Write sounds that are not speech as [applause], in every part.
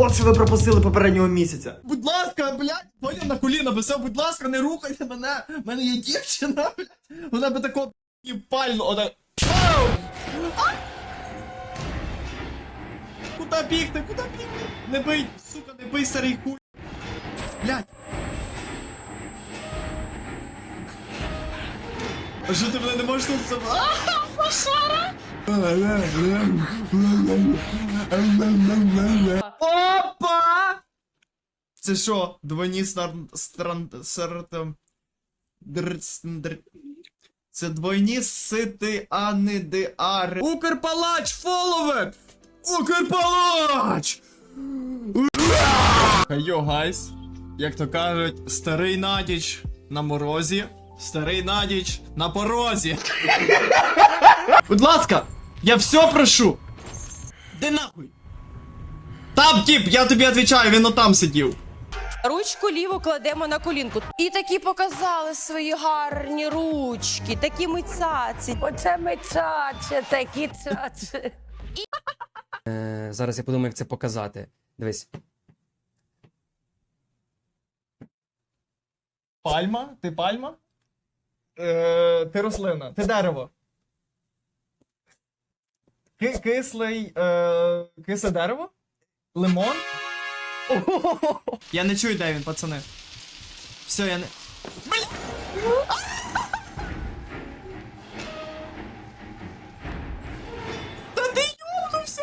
От що ви пропустили попереднього місяця. Будь ласка, блядь, поняв на коліна, бо все, будь ласка, не рухайте мене. У мене є дівчина, блядь. Вона би тако і пально, вона. Ау! Куда бігти, куди бігти? Не бий, сука, не бий старий хуй. Блядь. А що ти мене не можеш тут забрати? Опа! Це що? Двойні стран... Др... др... Це двойні сити, а не диари. Укрпалач, фолове! Укрпалач! Хайо, гайс. Як то кажуть, старий надіч на морозі, старий надіч на порозі. Будь ласка, я все прошу. Де нахуй? Там тип, я тобі відповідаю, він отам сидів. Ручку ліву кладемо на колінку. І такі показали свої гарні ручки, такі ми цаці. Оце ми цаця, такі цаця. Е, зараз я подумаю, як це показати. Дивись. Пальма? Ти пальма? Е, ти рослина. Ти дерево. Ки кислий. Е, кисле дерево? Лимон? [laughs] Я не чую, де він, пацани. Все, я не. Та ти йобнувся!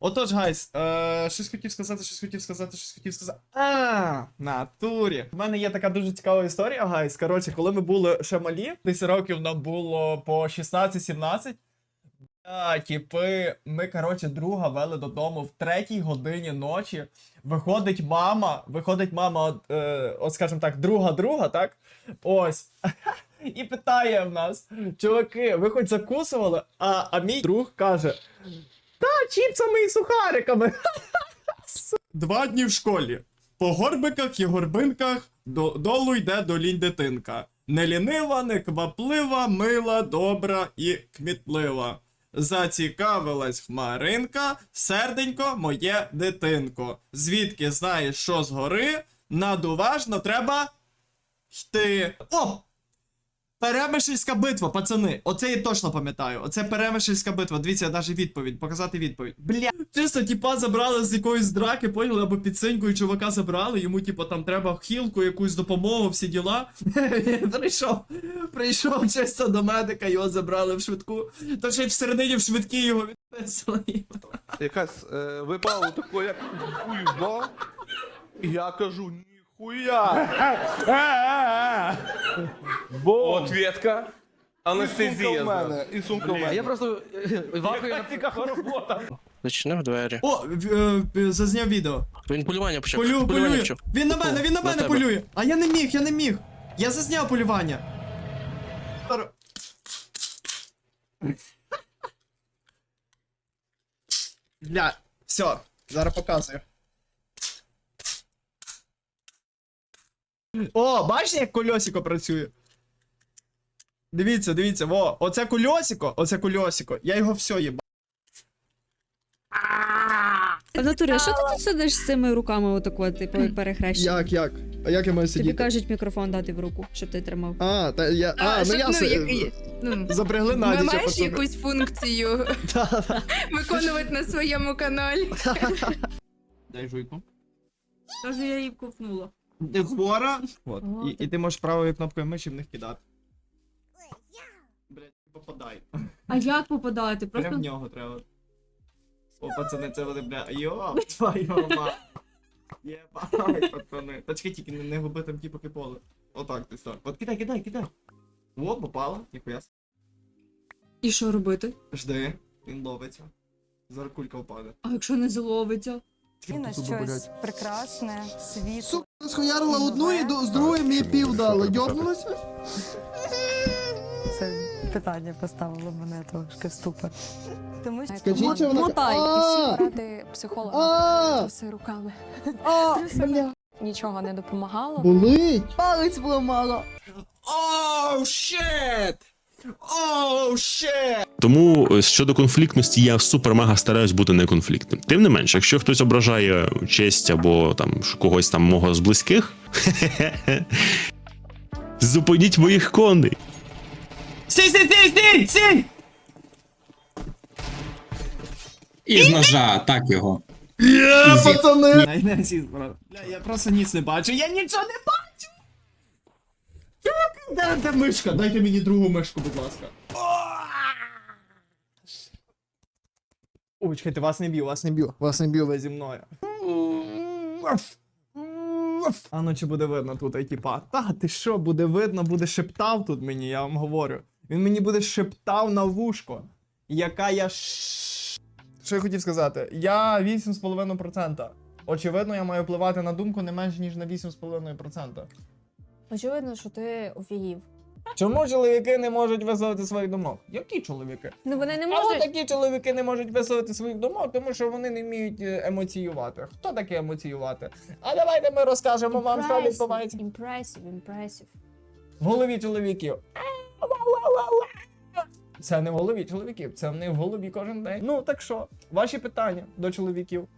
Отож, гайс, е, щось хотів сказати, щось хотів сказати, щось хотів сказати. А, натурі. У мене є така дуже цікава історія, гайс. Коротше, коли ми були ще малі, десь років нам було по 16-17. А, типи, ми, коротше, друга вели додому в третій годині ночі. Виходить мама, виходить мама, е, от скажімо так, друга друга, так? Ось. [laughs] І питає в нас, чуваки, ви хоч закусували? А, а мій друг каже: Та, чіпсами і сухариками. [laughs] Два дні в школі. По горбиках і горбинках до, долу йде до лінь дитинка. Не лінива, не кваплива, мила, добра і кмітлива. Зацікавилась хмаринка, серденько, моє дитинко. Звідки знаєш, що згори? Надуважно треба йти. О! Перемишльська битва, пацани. Оце я точно пам'ятаю. Оце перемишльська битва. Дивіться, навіть відповідь, показати відповідь. Бля. Чисто, типа, забрали з якоїсь драки, поняли, або під синькою чувака забрали, йому, типа, там треба хілку, якусь допомогу, всі діла. [laughs] Прийшов, прийшов чисто до медика, його забрали в швидку. То ще й всередині в швидкі його відписали. якась е, випало таке, як хуйба. І я кажу, Бо Ответка. і сумка Анестезія. в мене, і сумка в мене. Я просто вахую. цікава робота. Зачинив двері. О, в- е, е, зазняв відео. Він полювання почав. Полю, полює. почав. Він на мене, він на мене тебе. полює. А я не міг, я не міг. Я зазняв полювання. Тар- Бля, все, зараз показую. О, бачите, як кольосико працює? Дивіться, дивіться, во, оце кольосико, оце кольосико, я його все їбав. В натурі, а що ти тут сидиш з цими руками отако, типу, перехрещені? Як, як? А як я маю Тобі кажуть мікрофон дати в руку, щоб ти тримав. А, та я. А, ну я який- ну, Запрягли Ми Надіча, маєш пацани. якусь функцію [laughs] [laughs] виконувати на своєму каналі. [laughs] Дай жуйку. Каже, я її ковтнула. Ти хвора. От. І, ти- і ти можеш правою кнопкою миші в них кидати. Блять, попадай. А як попадати? Прям в нього треба. О, пацани, це вони, бля. Йоп, твою мать. Єбай, пацани. Та чекай тільки не, не губи там типу поле. Отак ти став. От кидай, кидай, кидай. О, попала, ніхуя. с- і що робити? Жди, він ловиться. Зараз кулька впаде. А якщо не заловиться? І на щось прекрасне, світле. Схуярила одну і до- з другої мені пів дала. Йобнулася? Це питання поставило мене трошки в ступор. Тому що Скажіть, чи вона... Мотай. А! Брати психолога А! все руками. Бля. Нічого не допомагало. Болить! Палець зламала. Оу, щет! Оу, ще! Тому е, щодо конфліктності я супер-мега стараюсь бути неконфліктним. Тим не менш, якщо хтось ображає честь або там когось там мого з близьких, [laughs] зупиніть моїх коней. Сій, сій, сій, сій, сій! Із ножа, так його. Є, пацани! Я просто ніц не бачу, я нічого не бачу! Де, де мишка? Дайте мені другу мишку, будь ласка. Ой, чекайте, вас не б'ю, вас не б'ю, вас не б'ю, ви зі мною. А ну чи буде видно тут, ай, типа? Та, ти що, буде видно, буде шептав тут мені, я вам говорю. Він мені буде шептав на вушко. Яка я ш... Що я хотів сказати? Я 8,5%. Очевидно, я маю впливати на думку не менш ніж на 8,5%. Очевидно, що ти офігів. Чому чоловіки не можуть висловити своїх думок? Які чоловіки? Ну вони не можуть. такі чоловіки не можуть висловити своїх думок, тому що вони не вміють е, емоціювати. Хто таке емоціювати? А давайте ми розкажемо вам, що відбувається Імпресів, імпресів. в голові чоловіків. Це не в голові чоловіків, це в них в голові кожен день. Ну так що, ваші питання до чоловіків.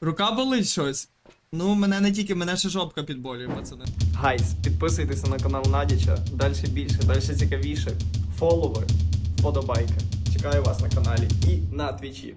Рука болить щось. Ну, мене не тільки, мене ще жопка підболює, пацани. Гайс, підписуйтеся на канал Надіча. Далі більше, далі цікавіше. Фоловер, вподобайки. Чекаю вас на каналі і на твічі.